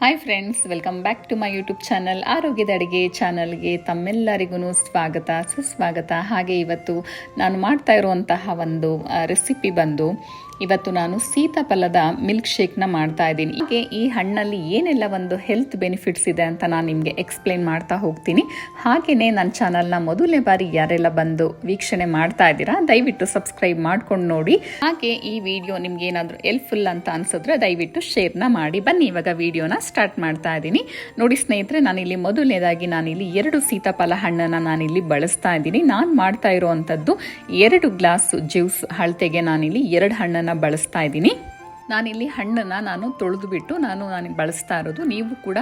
Hi friends welcome back to my YouTube channel ಆರೋಗ್ಯದ ಅಡುಗೆ ಚಾನಲ್ಗೆ ತಮ್ಮೆಲ್ಲರಿಗೂ ಸ್ವಾಗತ, ಸುಸ್ವಾಗತ. ಹಾಗೆ ಇವತ್ತು ನಾನು ಮಾಡ್ತಾ ಇರುವಂತಹ ಒಂದು ರೆಸಿಪಿ ಬಂದು ಇವತ್ತು ನಾನು ಸೀತಾಫಲದ ಮಿಲ್ಕ್ ಶೇಕ್ನ ಮಾಡ್ತಾ ಇದ್ದೀನಿ. ಹೀಗೆ ಈ ಹಣ್ಣಲ್ಲಿ ಏನೆಲ್ಲ ಒಂದು ಹೆಲ್ತ್ ಬೆನಿಫಿಟ್ಸ್ ಇದೆ ಅಂತ ನಾನು ನಿಮಗೆ ಎಕ್ಸ್ಪ್ಲೇನ್ ಮಾಡ್ತಾ ಹೋಗ್ತೀನಿ. ಹಾಗೆಯೇ ನನ್ನ ಚಾನಲ್ನ ಮೊದಲನೇ ಬಾರಿ ಯಾರೆಲ್ಲ ಬಂದು ವೀಕ್ಷಣೆ ಮಾಡ್ತಾ ಇದ್ದೀರಾ, ದಯವಿಟ್ಟು ಸಬ್ಸ್ಕ್ರೈಬ್ ಮಾಡ್ಕೊಂಡು ನೋಡಿ. ಹಾಗೆ ಈ ವಿಡಿಯೋ ನಿಮ್ಗೆ ಏನಾದರೂ ಹೆಲ್ಪ್ಫುಲ್ ಅಂತ ಅನ್ಸಿದ್ರೆ ದಯವಿಟ್ಟು ಶೇರ್ನ ಮಾಡಿ. ಬನ್ನಿ, ಇವಾಗ ವಿಡಿಯೋನ ಸ್ಟಾರ್ಟ್ ಮಾಡ್ತಾ ಇದ್ದೀನಿ. ನೋಡಿ ಸ್ನೇಹಿತರೆ, ನಾನಿಲ್ಲಿ ಮೊದಲನೇದಾಗಿ ನಾನಿಲ್ಲಿ ಎರಡು ಸೀತಾಫಲ ಹಣ್ಣನ್ನು ನಾನಿಲ್ಲಿ ಬಳಸ್ತಾ ಇದ್ದೀನಿ. ನಾನು ಮಾಡ್ತಾ ಇರೋವಂಥದ್ದು ಎರಡು ಗ್ಲಾಸ್ ಜ್ಯೂಸ್ ಅಳತೆಗೆ ನಾನಿಲ್ಲಿ ಎರಡು ಹಣ್ಣನ್ನು ಬಳಸ್ತಾ ಇದ್ದೀನಿ. ನಾನಿಲ್ಲಿ ಹಣ್ಣನ್ನು ನಾನು ತೊಳೆದುಬಿಟ್ಟು ನಾನು ನಾನು ಬಳಸ್ತಾ ಇರೋದು. ನೀವು ಕೂಡ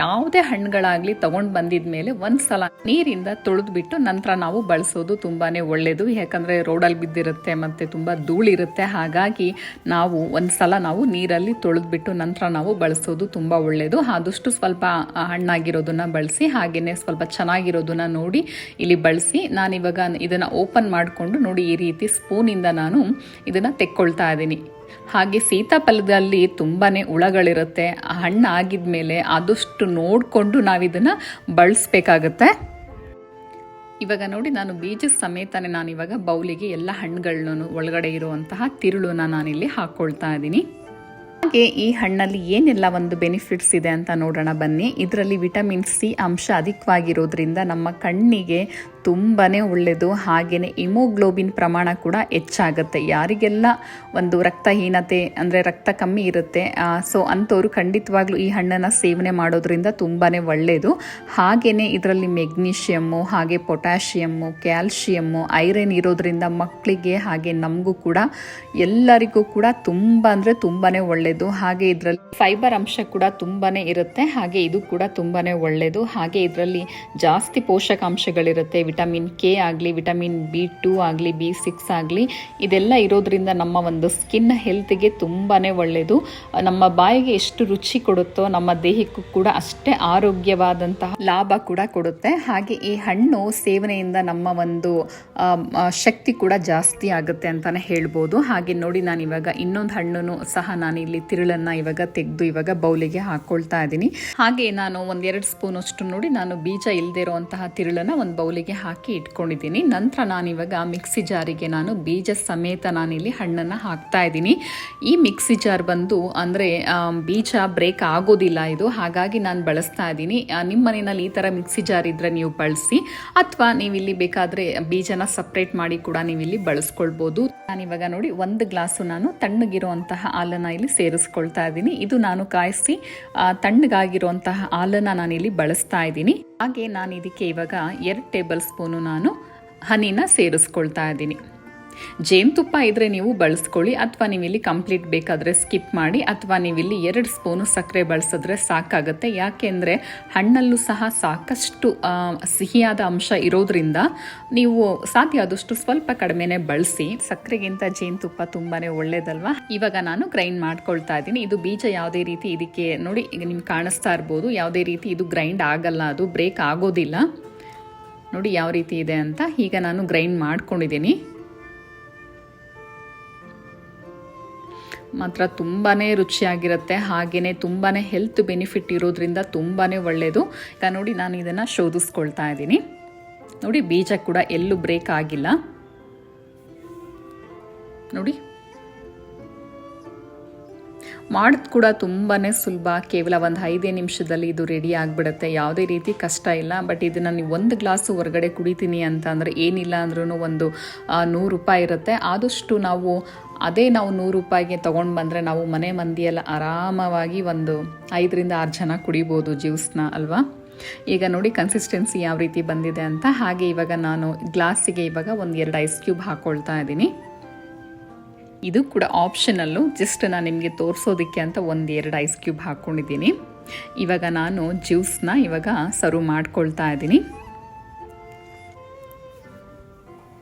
ಯಾವುದೇ ಹಣ್ಣುಗಳಾಗಲಿ ತೊಗೊಂಡು ಬಂದಿದ ಮೇಲೆ ಒಂದು ಸಲ ನೀರಿಂದ ತೊಳೆದುಬಿಟ್ಟು ನಂತರ ನಾವು ಬಳಸೋದು ತುಂಬಾ ಒಳ್ಳೆಯದು ಯಾಕಂದರೆ ರೋಡಲ್ಲಿ ಬಿದ್ದಿರುತ್ತೆ ಮತ್ತು ತುಂಬ ಧೂಳಿರುತ್ತೆ. ಹಾಗಾಗಿ ನಾವು ಒಂದು ಸಲ ನಾವು ನೀರಲ್ಲಿ ತೊಳೆದ್ಬಿಟ್ಟು ನಂತರ ನಾವು ಬಳಸೋದು ತುಂಬ ಒಳ್ಳೆಯದು ಆದಷ್ಟು ಸ್ವಲ್ಪ ಹಣ್ಣಾಗಿರೋದನ್ನು ಬಳಸಿ ಹಾಗೆಯೇ ಸ್ವಲ್ಪ ಚೆನ್ನಾಗಿರೋದನ್ನು ನೋಡಿ ಇಲ್ಲಿ ಬಳಸಿ. ನಾನಿವಾಗ ಇದನ್ನು ಓಪನ್ ಮಾಡಿಕೊಂಡು ನೋಡಿ ಈ ರೀತಿ ಸ್ಪೂನಿಂದ ನಾನು ಇದನ್ನು ತೆಕ್ಕೊಳ್ತಾ ಇದ್ದೀನಿ. ಹಾಗೆ ಸೀತಾಫಲದಲ್ಲಿ ತುಂಬಾ ಹುಳಗಳಿರುತ್ತೆ. ಹಣ್ಣು ಆಗಿದ ಮೇಲೆ ಆದಷ್ಟು ನೋಡಿಕೊಂಡು ನಾವಿದನ್ನು ಬಳಸಬೇಕಾಗತ್ತೆ. ಇವಾಗ ನೋಡಿ, ನಾನು ಬೀಜ ಸಮೇತನೇ ನಾನು ಇವಾಗ ಬೌಲಿಗೆ ಎಲ್ಲ ಹಣ್ಣುಗಳನ್ನು ಒಳಗಡೆ ಇರುವಂತಹ ತಿರುಳನ್ನ ನಾನಿಲ್ಲಿ ಹಾಕ್ಕೊಳ್ತಾ ಇದ್ದೀನಿ. ಹಾಗೆ ಈ ಹಣ್ಣಲ್ಲಿ ಏನೆಲ್ಲ ಒಂದು ಬೆನಿಫಿಟ್ಸ್ ಇದೆ ಅಂತ ನೋಡೋಣ ಬನ್ನಿ. ಇದರಲ್ಲಿ ವಿಟಮಿನ್ ಸಿ ಅಂಶ ಅಧಿಕವಾಗಿರೋದ್ರಿಂದ ನಮ್ಮ ಕಣ್ಣಿಗೆ ತುಂಬಾ ಒಳ್ಳೆಯದು ಹಾಗೆಯೇ ಇಮೋಗ್ಲೋಬಿನ್ ಪ್ರಮಾಣ ಕೂಡ ಹೆಚ್ಚಾಗುತ್ತೆ. ಯಾರಿಗೆಲ್ಲ ಒಂದು ರಕ್ತಹೀನತೆ ಅಂದರೆ ರಕ್ತ ಕಮ್ಮಿ ಇರುತ್ತೆ ಸೊ ಅಂಥವ್ರು ಖಂಡಿತವಾಗ್ಲೂ ಈ ಹಣ್ಣನ್ನು ಸೇವನೆ ಮಾಡೋದ್ರಿಂದ ತುಂಬಾ ಒಳ್ಳೆಯದು ಹಾಗೆಯೇ ಇದರಲ್ಲಿ ಮೆಗ್ನೀಷಿಯಮ್ಮು, ಹಾಗೆ ಪೊಟ್ಯಾಷಿಯಮ್ಮು, ಕ್ಯಾಲ್ಶಿಯಮ್ಮು, ಐರನ್ ಇರೋದ್ರಿಂದ ಮಕ್ಕಳಿಗೆ ಹಾಗೆ ನಮಗೂ ಕೂಡ ಎಲ್ಲರಿಗೂ ಕೂಡ ತುಂಬ ಅಂದರೆ ತುಂಬಾ ಒಳ್ಳೆಯದು ಹಾಗೆ ಇದರಲ್ಲಿ ಫೈಬರ್ ಅಂಶ ಕೂಡ ತುಂಬಾ ಇರುತ್ತೆ. ಹಾಗೆ ಇದು ಕೂಡ ತುಂಬಾ ಒಳ್ಳೆಯದು ಹಾಗೆ ಇದರಲ್ಲಿ ಜಾಸ್ತಿ ಪೋಷಕಾಂಶಗಳಿರುತ್ತೆ ವಿಟಮಿನ್ ಕೆ ಆಗಲಿ, ವಿಟಮಿನ್ ಬಿ ಟೂ ಆಗಲಿ, ಬಿ ಸಿಕ್ಸ್ ಆಗಲಿ, ಇದೆಲ್ಲ ಇರೋದ್ರಿಂದ ನಮ್ಮ ಒಂದು ಸ್ಕಿನ್ ಹೆಲ್ತ್ಗೆ ತುಂಬಾ ಒಳ್ಳೆಯದು ನಮ್ಮ ಬಾಯಿಗೆ ಎಷ್ಟು ರುಚಿ ಕೊಡುತ್ತೋ, ನಮ್ಮ ದೇಹಕ್ಕೂ ಕೂಡ ಅಷ್ಟೇ ಆರೋಗ್ಯವಾದಂತಹ ಲಾಭ ಕೂಡ ಕೊಡುತ್ತೆ. ಹಾಗೆ ಈ ಹಣ್ಣು ಸೇವನೆಯಿಂದ ನಮ್ಮ ಒಂದು ಶಕ್ತಿ ಕೂಡ ಜಾಸ್ತಿ ಆಗುತ್ತೆ ಅಂತಲೇ ಹೇಳ್ಬೋದು. ಹಾಗೆ ನೋಡಿ ನಾನು ಇವಾಗ ಇನ್ನೊಂದು ಹಣ್ಣು ಸಹ ನಾನು ಇಲ್ಲಿ ತಿರುಳನ್ನು ಇವಾಗ ತೆಗೆದು ಇವಾಗ ಬೌಲಿಗೆ ಹಾಕ್ಕೊಳ್ತಾ ಇದ್ದೀನಿ. ಹಾಗೆ ನಾನು ಒಂದೆರಡು ಸ್ಪೂನ್ ಅಷ್ಟು ನೋಡಿ ನಾನು ಬೀಜ ಇಲ್ಲದೆ ಇರುವಂತಹ ತಿರುಳನ್ನು ಒಂದು ಬೌಲಿಗೆ ಹಾಕಿ ಇಟ್ಕೊಂಡಿದ್ದೀನಿ. ನಂತರ ನಾನು ಇವಾಗ ಮಿಕ್ಸಿ ಜಾರಿಗೆ ನಾನು ಬೀಜ ಸಮೇತ ನಾನಿಲ್ಲಿ ಹಣ್ಣನ್ನು ಹಾಕ್ತಾ ಇದ್ದೀನಿ. ಈ ಮಿಕ್ಸಿ ಜಾರ್ ಬಂದು ಅಂದರೆ ಬೀಜ ಬ್ರೇಕ್ ಆಗೋದಿಲ್ಲ ಇದು. ಹಾಗಾಗಿ ನಾನು ಬಳಸ್ತಾ ಇದ್ದೀನಿ. ನಿಮ್ಮ ಮನೆಯಲ್ಲಿ ಈ ಥರ ಮಿಕ್ಸಿ ಜಾರ್ ಇದ್ದರೆ ನೀವು ಬಳಸಿ. ಅಥವಾ ನೀವಿಲ್ಲಿ ಬೇಕಾದರೆ ಬೀಜನ ಸಪ್ರೇಟ್ ಮಾಡಿ ಕೂಡ ನೀವಿಲ್ಲಿ ಬಳಸ್ಕೊಳ್ಬೋದು. ನಾನಿವಾಗ ನೋಡಿ ಒಂದು ಗ್ಲಾಸು ನಾನು ತಣ್ಣಗಿರುವಂತಹ ಹಾಲನ್ನು ಇಲ್ಲಿ ಸೇರಿಸ್ಕೊಳ್ತಾ ಇದ್ದೀನಿ. ಇದು ನಾನು ಕಾಯಿಸಿ ತಣ್ಣಗಾಗಿರುವಂತಹ ಹಾಲನ್ನು ನಾನಿಲ್ಲಿ ಬಳಸ್ತಾ ಇದ್ದೀನಿ. ಹಾಗೆ ನಾನು ಇದಕ್ಕೆ ಇವಾಗ ಎರಡು ಟೇಬಲ್ ಸ್ಪೂನು ನಾನು ಹನಿನ ಸೇರಿಸ್ಕೊಳ್ತಾ ಇದ್ದೀನಿ. ಜೇನುತುಪ್ಪ ಇದ್ದರೆ ನೀವು ಬಳಸ್ಕೊಳ್ಳಿ, ಅಥವಾ ನೀವಿಲ್ಲಿ ಕಂಪ್ಲೀಟ್ ಬೇಕಾದರೆ ಸ್ಕಿಪ್ ಮಾಡಿ, ಅಥವಾ ನೀವಿಲ್ಲಿ ಎರಡು ಸ್ಪೂನು ಸಕ್ಕರೆ ಬಳಸಿದ್ರೆ ಸಾಕಾಗುತ್ತೆ. ಯಾಕೆಂದರೆ ಹಣ್ಣಲ್ಲೂ ಸಹ ಸಾಕಷ್ಟು ಸಿಹಿಯಾದ ಅಂಶ ಇರೋದ್ರಿಂದ ನೀವು ಸಾಧ್ಯ ಆದಷ್ಟು ಸ್ವಲ್ಪ ಕಡಿಮೆನೇ ಬಳಸಿ. ಸಕ್ಕರೆಗಿಂತ ಜೇನುತುಪ್ಪ ತುಂಬಾ ಒಳ್ಳೇದಲ್ವಾ? ಇವಾಗ ನಾನು ಗ್ರೈಂಡ್ ಮಾಡ್ಕೊಳ್ತಾ ಇದ್ದೀನಿ. ಇದು ಬೀಜ ಯಾವುದೇ ರೀತಿ ಇದಕ್ಕೆ ನೋಡಿ, ಈಗ ನಿಮ್ಗೆ ಕಾಣಿಸ್ತಾ ಇರ್ಬೋದು. ಯಾವುದೇ ರೀತಿ ಇದು ಗ್ರೈಂಡ್ ಆಗಲ್ಲ, ಅದು ಬ್ರೇಕ್ ಆಗೋದಿಲ್ಲ. ನೋಡಿ ಯಾವ ರೀತಿ ಇದೆ ಅಂತ ಈಗ ನಾನು ಗ್ರೈಂಡ್ ಮಾಡ್ಕೊಂಡಿದ್ದೀನಿ. ಮಾತ್ರ ತುಂಬಾ ರುಚಿಯಾಗಿರುತ್ತೆ ಹಾಗೆಯೇ ತುಂಬಾ ಹೆಲ್ತ್ ಬೆನಿಫಿಟ್ ಇರೋದ್ರಿಂದ ತುಂಬಾ ಒಳ್ಳೆಯದು ಈಗ ನೋಡಿ ನಾನು ಇದನ್ನು ಶೋಧಿಸ್ಕೊಳ್ತಾ ಇದ್ದೀನಿ. ನೋಡಿ ಬೀಜ ಕೂಡ ಎಲ್ಲೂ ಬ್ರೇಕ್ ಆಗಿಲ್ಲ. ನೋಡಿ. ಮಾಡೋದು ಕೂಡ ತುಂಬಾ ಸುಲಭ. ಕೇವಲ ಒಂದು ಐದೇ ನಿಮಿಷದಲ್ಲಿ ಇದು ರೆಡಿ ಆಗಿಬಿಡುತ್ತೆ. ಯಾವುದೇ ರೀತಿ ಕಷ್ಟ ಇಲ್ಲ. ಬಟ್ ಇದನ್ನು ನೀವು ಒಂದು ಗ್ಲಾಸು ಹೊರಗಡೆ ಕುಡಿತೀನಿ ಅಂತ ಅಂದರೆ ಏನಿಲ್ಲ ಅಂದ್ರೂ ಒಂದು ನೂರು ರೂಪಾಯಿ ಇರುತ್ತೆ. ಆದಷ್ಟು ನಾವು ಅದೇ ನಾವು ನೂರು ರೂಪಾಯಿಗೆ ತೊಗೊಂಡು ಬಂದರೆ ನಾವು ಮನೆ ಮಂದಿಯೆಲ್ಲ ಆರಾಮವಾಗಿ ಒಂದು ಐದರಿಂದ ಆರು ಜನ ಕುಡಿಬೋದು ಜ್ಯೂಸ್ನ, ಅಲ್ವಾ? ಈಗ ನೋಡಿ ಕನ್ಸಿಸ್ಟೆನ್ಸಿ ಯಾವ ರೀತಿ ಬಂದಿದೆ ಅಂತ. ಹಾಗೆ ಇವಾಗ ನಾನು ಗ್ಲಾಸಿಗೆ ಇವಾಗ ಒಂದು ಎರಡು ಐಸ್ ಕ್ಯೂಬ್ ಹಾಕ್ಕೊಳ್ತಾ ಇದ್ದೀನಿ. ಇದು ಕೂಡ ಆಪ್ಷನಲ್ಲು ಜಸ್ಟ್ ನಾನು ನಿಮಗೆ ತೋರಿಸೋದಕ್ಕೆ ಅಂತ ಒಂದು ಎರಡು ಐಸ್ ಕ್ಯೂಬ್ ಹಾಕ್ಕೊಂಡಿದ್ದೀನಿ ಇವಾಗ ನಾನು ಜ್ಯೂಸ್ನ ಇವಾಗ ಸರ್ವ್ ಮಾಡ್ಕೊಳ್ತಾ ಇದ್ದೀನಿ.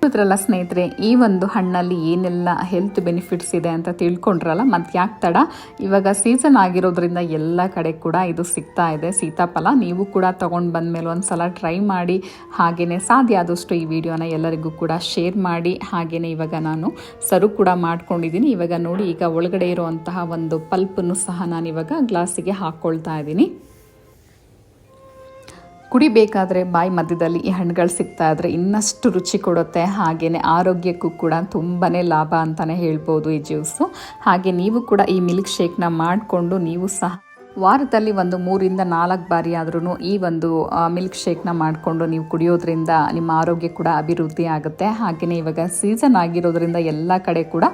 ಇದ್ರಲ್ಲ ಸ್ನೇಹಿತರೆ, ಈ ಒಂದು ಹಣ್ಣಲ್ಲಿ ಏನೆಲ್ಲ ಹೆಲ್ತ್ ಬೆನಿಫಿಟ್ಸ್ ಇದೆ ಅಂತ ತಿಳ್ಕೊಂಡ್ರಲ್ಲ, ಮತ್ತೆ ಯಾಕೆ ತಡ? ಇವಾಗ ಸೀಸನ್ ಆಗಿರೋದ್ರಿಂದ ಎಲ್ಲ ಕಡೆ ಕೂಡ ಇದು ಸಿಗ್ತಾ ಇದೆ. ಸೀತಾಫಲ ನೀವು ಕೂಡ ತಗೊಂಡು ಬಂದಮೇಲೆ ಒಂದು ಸಲ ಟ್ರೈ ಮಾಡಿ ಹಾಗೆಯೇ ಸಾಧ್ಯ ಆದಷ್ಟು ಈ ವಿಡಿಯೋನ ಎಲ್ಲರಿಗೂ ಕೂಡ ಶೇರ್ ಮಾಡಿ ಹಾಗೆಯೇ ಇವಾಗ ನಾನು ಸರು ಕೂಡ ಮಾಡ್ಕೊಂಡಿದ್ದೀನಿ. ಇವಾಗ ನೋಡಿ, ಈಗ ಒಳಗಡೆ ಇರುವಂತಹ ಒಂದು ಪಲ್ಪನ್ನು ಸಹ ನಾನು ಇವಾಗ ಗ್ಲಾಸಿಗೆ ಹಾಕ್ಕೊಳ್ತಾ ಇದ್ದೀನಿ. ಕುಡಿಬೇಕಾದ್ರೆ ಬಾಯಿ ಮಧ್ಯದಲ್ಲಿ ಈ ಹಣ್ಣುಗಳು ಸಿಗ್ತಾ ಇದ್ರೆ ಇನ್ನಷ್ಟು ರುಚಿ ಕೊಡುತ್ತೆ. ಹಾಗೆಯೇ ಆರೋಗ್ಯಕ್ಕೂ ಕೂಡ ತುಂಬಾ ಲಾಭ ಅಂತಲೇ ಹೇಳ್ಬೋದು ಈ ಜ್ಯೂಸು. ಹಾಗೆ ನೀವು ಕೂಡ ಈ ಮಿಲ್ಕ್ ಶೇಕ್ನ ಮಾಡಿಕೊಂಡು ನೀವು ಸಹ ವಾರದಲ್ಲಿ ಒಂದು ಮೂರಿಂದ ನಾಲ್ಕು ಬಾರಿ ಆದ್ರೂ ಈ ಒಂದು ಮಿಲ್ಕ್ ಶೇಕ್ನ ಮಾಡಿಕೊಂಡು ನೀವು ಕುಡಿಯೋದ್ರಿಂದ ನಿಮ್ಮ ಆರೋಗ್ಯ ಕೂಡ ಅಭಿವೃದ್ಧಿ ಆಗುತ್ತೆ. ಹಾಗೆಯೇ ಇವಾಗ ಸೀಸನ್ ಆಗಿರೋದ್ರಿಂದ ಎಲ್ಲ ಕಡೆ ಕೂಡ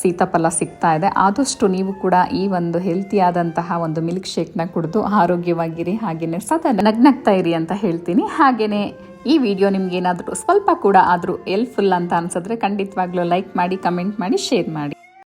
ಸೀತಾಫಲ ಸಿಗ್ತಾ ಇದೆ. ಆದಷ್ಟು ನೀವು ಕೂಡ ಈ ಒಂದು ಹೆಲ್ತಿಯಾದಂತಹ ಒಂದು ಮಿಲ್ಕ್ ಶೇಕ್ನ ಕುಡಿದು ಆರೋಗ್ಯವಾಗಿರಿ. ಹಾಗೆಯೇ ಸದಾ ನಗ್ನಗ್ತಾ ಇರಿ ಅಂತ ಹೇಳ್ತೀನಿ. ಹಾಗೆಯೇ ಈ ವಿಡಿಯೋ ನಿಮ್ಗೆ ಏನಾದರೂ ಸ್ವಲ್ಪ ಕೂಡ ಆದರೂ ಎಲ್ಫುಲ್ ಅಂತ ಅನ್ಸಿದ್ರೆ ಖಂಡಿತವಾಗ್ಲೂ ಲೈಕ್ ಮಾಡಿ ಕಮೆಂಟ್ ಮಾಡಿ ಶೇರ್ ಮಾಡಿ.